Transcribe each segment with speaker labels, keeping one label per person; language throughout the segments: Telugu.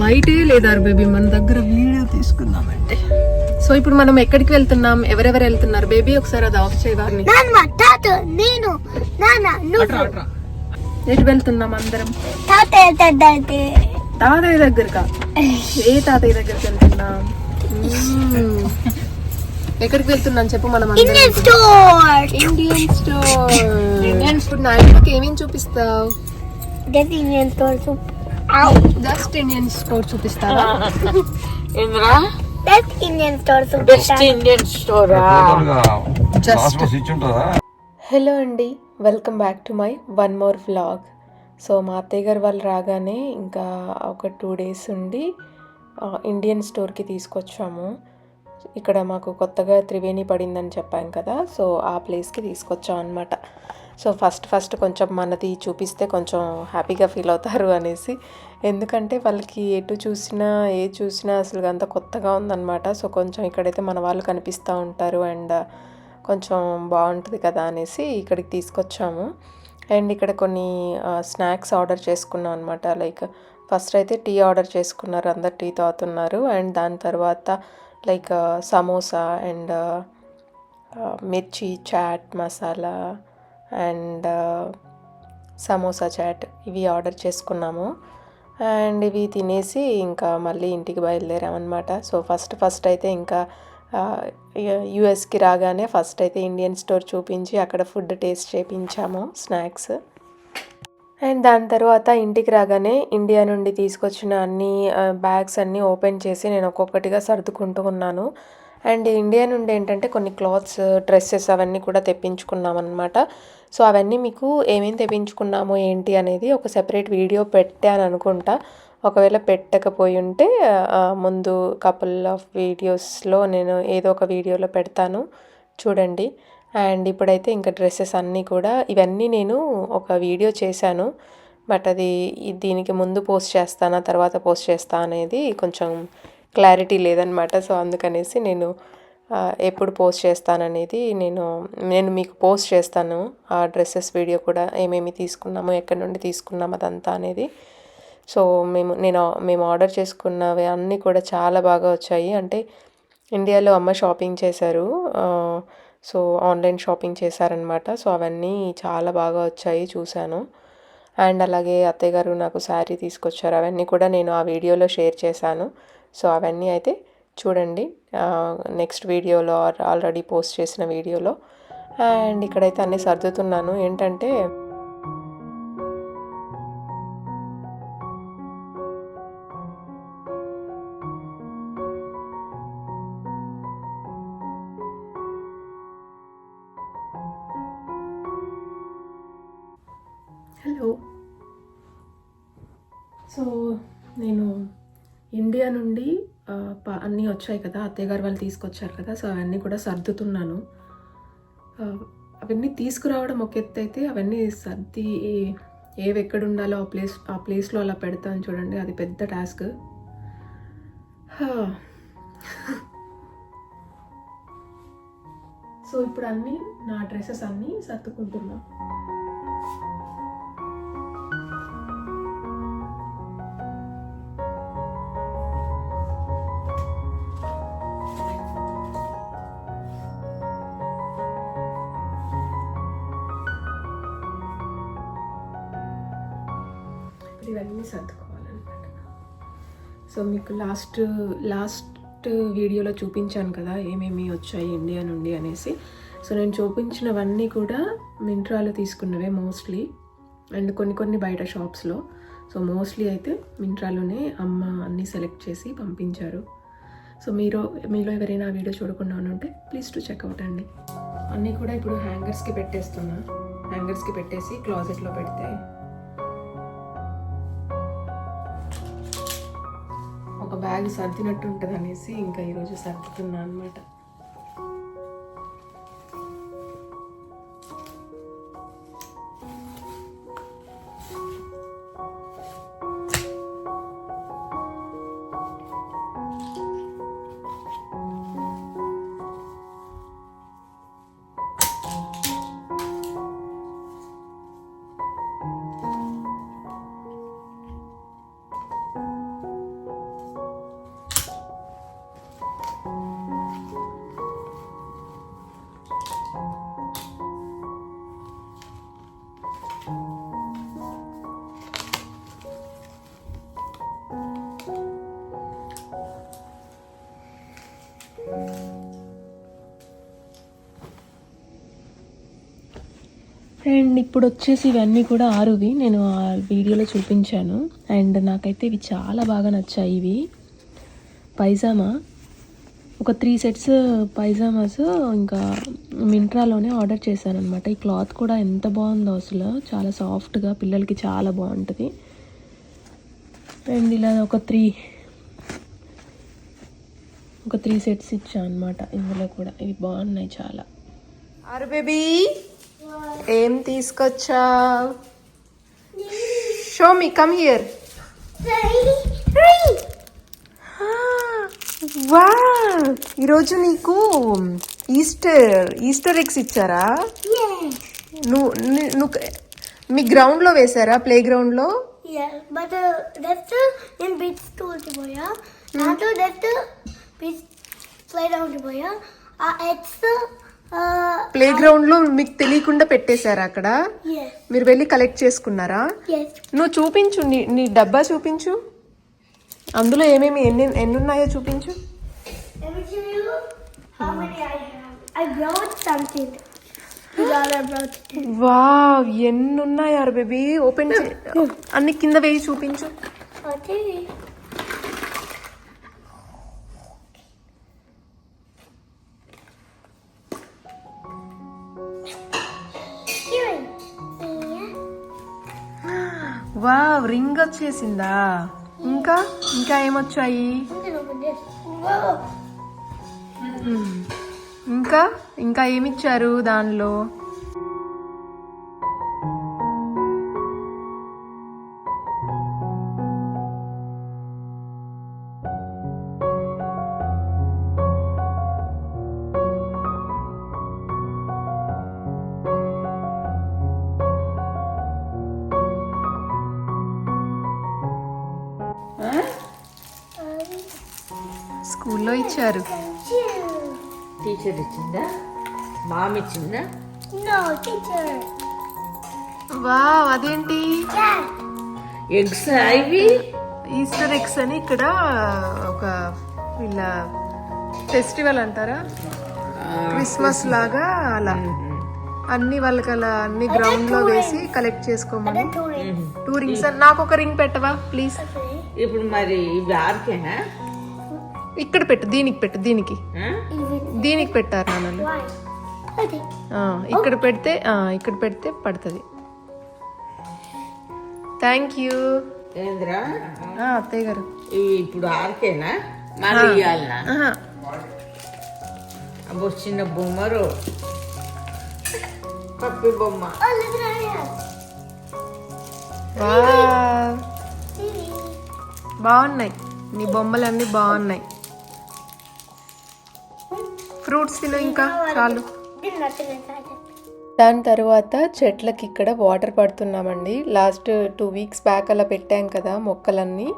Speaker 1: లైటే లేదా బేబీ మన దగ్గర వీడియో తీసుకుందామంటే. సో ఇప్పుడు మనం ఎక్కడికి వెళ్తున్నాం? ఎవరెవరు వెళ్తున్నారు? బేబీ ఒకసారి అది ఆఫ్ చేయవారిని
Speaker 2: నాన్న తాత నేను
Speaker 1: ఎటు వెళ్తున్నాం అందరం?
Speaker 2: తాత తాత
Speaker 1: తాతయ్య దగ్గరకా? ఏ తాతయ్య దగ్గరికి వెళ్తున్నాం? మ్మ్. ఎక్కడికి వెళ్తున్నాం చెప్పు మనం అందరం.
Speaker 2: Indian store
Speaker 1: Indian store Indian store నాయనకి ఏమేమి చూపిస్తావు?
Speaker 2: That Indian store
Speaker 1: just Indian store చూపిస్తావా?
Speaker 3: ఏంద్రా
Speaker 2: that Indian store
Speaker 3: best Indian స్టోరా
Speaker 1: just hello అండి. Welcome back to my one more vlog so మా అత్తయ్య గారు వాళ్ళు రాగానే ఇంకా ఒక టూ డేస్ ఉండి ఇండియన్ స్టోర్కి తీసుకొచ్చాము. ఇక్కడ మాకు కొత్తగా త్రివేణి పడిందని చెప్పాం కదా సో ఆ ప్లేస్కి తీసుకొచ్చాం అనమాట సో ఫస్ట్ ఫస్ట్ కొంచెం మనది చూపిస్తే కొంచెం హ్యాపీగా ఫీల్ అవుతారు అనేసి. ఎందుకంటే వాళ్ళకి ఎటు చూసినా ఏ చూసినా అసలు అంత కొత్తగా ఉందన్నమాట. సో కొంచెం ఇక్కడైతే మన వాళ్ళు కనిపిస్తూ ఉంటారు అండ్ కొంచెం బాగుంటుంది కదా అనేసి ఇక్కడికి తీసుకొచ్చాము. అండ్ ఇక్కడ కొన్ని స్నాక్స్ ఆర్డర్ చేసుకున్నాం అనమాట లైక్ ఫస్ట్ అయితే టీ ఆర్డర్ చేసుకున్నారు అందరు టీ తాగుతున్నారు. అండ్ దాని తర్వాత like samosa and mirchi chaat masala and samosa chaat ఇవి ఆర్డర్ చేసుకున్నాము. అండ్ ఇవి తినేసి ఇంకా మళ్ళీ ఇంటికి బయలుదేరామన్నమాట సో ఫస్ట్ ఫస్ట్ అయితే ఇంకా యుఎస్కి రాగానే ఫస్ట్ అయితే ఇండియన్ స్టోర్ చూపించి అక్కడ ఫుడ్ టేస్ట్ చేయించాము స్నాక్స్. అండ్ దాని తర్వాత ఇంటికి రాగానే ఇండియా నుండి తీసుకొచ్చిన అన్ని బ్యాగ్స్ అన్నీ ఓపెన్ చేసి నేను ఒక్కొక్కటిగా సర్దుకుంటూ ఉన్నాను. అండ్ ఇండియా నుండి ఏంటంటే కొన్ని క్లాత్స్ డ్రెస్సెస్ అవన్నీ కూడా తెప్పించుకున్నాం అనమాట సో అవన్నీ మీకు ఏమేమి తెప్పించుకున్నామో ఏంటి అనేది ఒక సెపరేట్ వీడియో పెట్టాను అనుకుంటా. ఒకవేళ పెట్టకపోయి ఉంటే ముందు కపుల్ ఆఫ్ వీడియోస్లో నేను ఏదో ఒక వీడియోలో పెడతాను. చూడండి. అండ్ ఇప్పుడైతే ఇంకా డ్రెస్సెస్ అన్నీ కూడా ఇవన్నీ నేను ఒక వీడియో చేశాను. బట్ అది దీనికి ముందు పోస్ట్ చేస్తానా తర్వాత పోస్ట్ చేస్తా అనేది కొంచెం క్లారిటీ లేదనమాట. సో అందుకనేసి నేను ఎప్పుడు పోస్ట్ చేస్తాననేది నేను నేను మీకు పోస్ట్ చేస్తాను. ఆ డ్రెస్సెస్ వీడియో కూడా ఏమేమి తీసుకున్నాము ఎక్కడి నుండి తీసుకున్నాము అదంతా అనేది. సో మేము నేను మేము ఆర్డర్ చేసుకున్నవి అన్నీ కూడా చాలా బాగా వచ్చాయి. అంటే ఇండియాలో అమ్మ షాపింగ్ చేశారు. సో ఆన్లైన్ షాపింగ్ చేశారనమాట సో అవన్నీ చాలా బాగా వచ్చాయి చూశాను. అండ్ అలాగే అత్తయ్య గారు నాకు శారీ తీసుకొచ్చారు. అవన్నీ కూడా నేను ఆ వీడియోలో షేర్ చేశాను. సో అవన్నీ అయితే చూడండి. నెక్స్ట్ వీడియోలో ఆల్రెడీ పోస్ట్ చేసిన వీడియోలో. అండ్ ఇక్కడైతే అన్నీ సర్దుతున్నాను. ఏంటంటే హలో సో నేను ఇండియా నుండి ప- అన్నీ వచ్చాయి కదా. అత్తయ్యగారు వాళ్ళు తీసుకొచ్చారు కదా. సో అవన్నీ కూడా సర్దుతున్నాను. అవన్నీ తీసుకురావడం ఒక ఎత్తు అయితే అవన్నీ సర్ది ఏవి ఎక్కడ ఉండాలో ఆ ప్లేస్ ఆ ప్లేస్లో అలా పెడతాను చూడండి. అది పెద్ద టాస్క్. సో ఇప్పుడు అన్నీ నా డ్రెస్సెస్ అన్నీ సర్దుకుంటున్నాను అన్నీ సర్దుకోవాలన్నమాట. సో మీకు లాస్ట్ లాస్ట్ వీడియోలో చూపించాను కదా ఏమేమి వచ్చాయి ఇండియా నుండి అనేసి. సో నేను చూపించినవన్నీ కూడా మింట్రాలో తీసుకున్నవే మోస్ట్లీ. అండ్ కొన్ని కొన్ని బయట షాప్స్లో. సో మోస్ట్లీ అయితే మింట్రాలోనే అమ్మ అన్నీ సెలెక్ట్ చేసి పంపించారు. సో మీరు మీలో ఎవరైనా ఆ వీడియో చూడకుండా ఉంటే ప్లీజ్ టు చెక్అవుట్ అండి. అన్నీ కూడా ఇప్పుడు హ్యాంగర్స్కి పెట్టేస్తున్నా. హ్యాంగర్స్కి పెట్టేసి క్లాజెట్లో పెడితే బ్యాగ్ సర్దినట్టు ఉంటుంది అనేసి ఇంకా ఈరోజు సర్దుతున్నా అనమాట అండ్ ఇప్పుడు వచ్చేసి ఇవన్నీ కూడా ఆరువి. నేను ఆ వీడియోలో చూపించాను. అండ్ నాకైతే ఇవి చాలా బాగా నచ్చాయి ఇవి. పైజామా. ఒక త్రీ సెట్స్ పైజామాస్ ఇంకా మింట్రాలోనే ఆర్డర్ చేశాను అనమాట ఈ క్లాత్ కూడా ఎంత బాగుందో అసలు. చాలా సాఫ్ట్గా పిల్లలకి చాలా బాగుంటుంది. అండ్ ఇలా ఒక త్రీ ఒక త్రీ సెట్స్ ఇచ్చాను అనమాట ఇందులో కూడా ఇవి బాగున్నాయి చాలా. ఆరు బేబీ ఏం తీసుకొచ్చా షో మీ కమ్ హియర్ వా ఈరోజు నీకు ఈస్టర్ ఈస్టర్ ఎగ్స్ ఇచ్చారా? నువ్వు ని- నువ్వు మీ గ్రౌండ్లో వేసారా ప్లే గ్రౌండ్లో
Speaker 2: Yeah, but uh, that's uh, in beach
Speaker 1: play గ్రౌండ్లో మీకు తెలియకుండా పెట్టేశారా అక్కడ? మీరు వెళ్ళి కలెక్ట్ చేసుకున్నారా? నువ్వు చూపించు నీ డబ్బా చూపించు. అందులో ఏమేమి ఎన్ని ఎన్ని ఉన్నాయో చూపించు వా ఎన్ని ఉన్నాయారు బేబీ ఓపెన్ అన్ని కింద వేయి చూపించు. వా రింగ్ వచ్చేసిందా? ఇంకా? ఇంకా ఏమొచ్చాయి. ఇంకా? ఇంకా ఏమిచ్చారు దానిలో? స్కూల్లో ఇచ్చారు.
Speaker 3: టీచర్ ఇచ్చిందా? మామ ఇచ్చిందా?
Speaker 2: No, teacher.
Speaker 1: వా అదేంటి.
Speaker 3: ఎగ్స్ ఇవి?
Speaker 1: ఈస్టర్ ఎగ్స్ అని ఇక్కడ ఒక వీళ్ళ ఫెస్టివల్ అంటారా? క్రిస్మస్ లాగా అలా. అన్ని వాళ్ళకి అలా అన్ని గ్రౌండ్లో వేసి కలెక్ట్ చేసుకోమని.
Speaker 2: Then two rings.
Speaker 1: Two rings నాకు ఒక రింగ్ పెట్టవా ప్లీజ్.
Speaker 3: ఇప్పుడు మరి ఇవి ఆరికేనా?
Speaker 1: ఇక్కడ పెట్టు దీనికి పెట్టు దీనికి. దీనికి పెట్టారు నాన్నలు. ఆ, ఇక్కడ పెడితే ఆ, ఇక్కడ పెడితే పడుతుంది. థ్యాంక్ యూ అత్తయ్య గారు.
Speaker 3: ఇప్పుడు ఆరికేనా? అబ్బో చిన్న బొమ్మరు. పప్పి బొమ్మ.
Speaker 2: Oh?
Speaker 1: బాగున్నాయి. నీ బొమ్మలన్నీ బాగున్నాయి. ఫ్రూట్స్ తిను ఇంకా చాలు. దాని తర్వాత చెట్లకి ఇక్కడ వాటర్ పడుతున్నామండి. లాస్ట్ టూ వీక్స్ బ్యాక్ అలా పెట్టాం కదా మొక్కలన్నీ.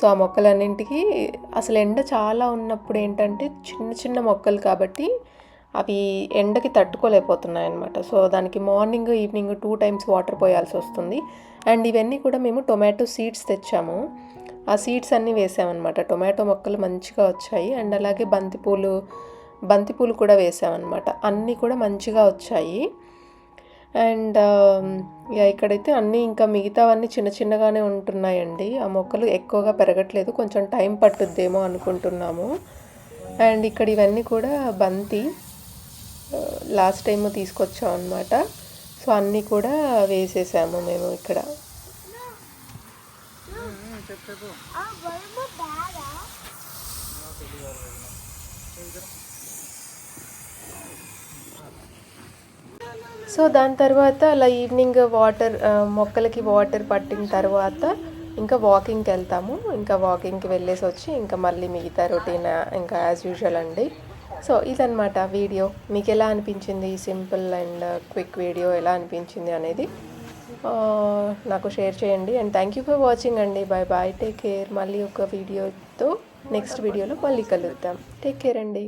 Speaker 1: సో ఆ మొక్కలన్నింటికి అసలు ఎండ చాలా ఉన్నప్పుడు ఏంటంటే చిన్న చిన్న మొక్కలు కాబట్టి అవి ఎండకి తట్టుకోలేకపోతున్నాయి అనమాట సో దానికి morning evening two times water పోయాల్సి వస్తుంది. అండ్ ఇవన్నీ కూడా మేము టొమాటో సీడ్స్ తెచ్చాము. ఆ సీడ్స్ అన్నీ వేసామన్నమాట. టొమాటో మొక్కలు మంచిగా వచ్చాయి. అండ్ అలాగే బంతిపూలు బంతిపూలు కూడా వేసామన్నమాట. అన్నీ కూడా మంచిగా వచ్చాయి. అండ్ ఇక ఇక్కడైతే అన్నీ ఇంకా మిగతావన్నీ చిన్న చిన్నగానే ఉంటున్నాయండి. ఆ మొక్కలు ఎక్కువగా పెరగట్లేదు. కొంచెం టైం పట్టుద్దేమో అనుకుంటున్నాము. అండ్ ఇక్కడ ఇవన్నీ కూడా బంతి లాస్ట్ టైం తీసుకొచ్చాం అనమాట సో అన్నీ కూడా వేసేసాము మేము ఇక్కడ.
Speaker 2: Oh,
Speaker 1: సో దాని తర్వాత అలా ఈవినింగ్ వాటర్ మొక్కలకి వాటర్ పట్టిన తర్వాత ఇంకా వాకింగ్కి వెళ్తాము. ఇంకా వాకింగ్కి వెళ్ళేసి వచ్చి ఇంకా మళ్ళీ మిగతా రొటీన్ ఇంకా యాజ్ యూజువల్ అండి. సో ఇదనమాట వీడియో. మీకు ఎలా అనిపించింది సింపుల్ అండ్ క్విక్ వీడియో? ఎలా అనిపించింది అనేది నాకు షేర్ చేయండి. And thank you for watching అండి. బాయ్ బాయ్ టేక్ కేర్ మళ్ళీ ఒక వీడియోతో నెక్స్ట్ వీడియోలో మళ్ళీ కలుద్దాం. టేక్ కేర్ అండి.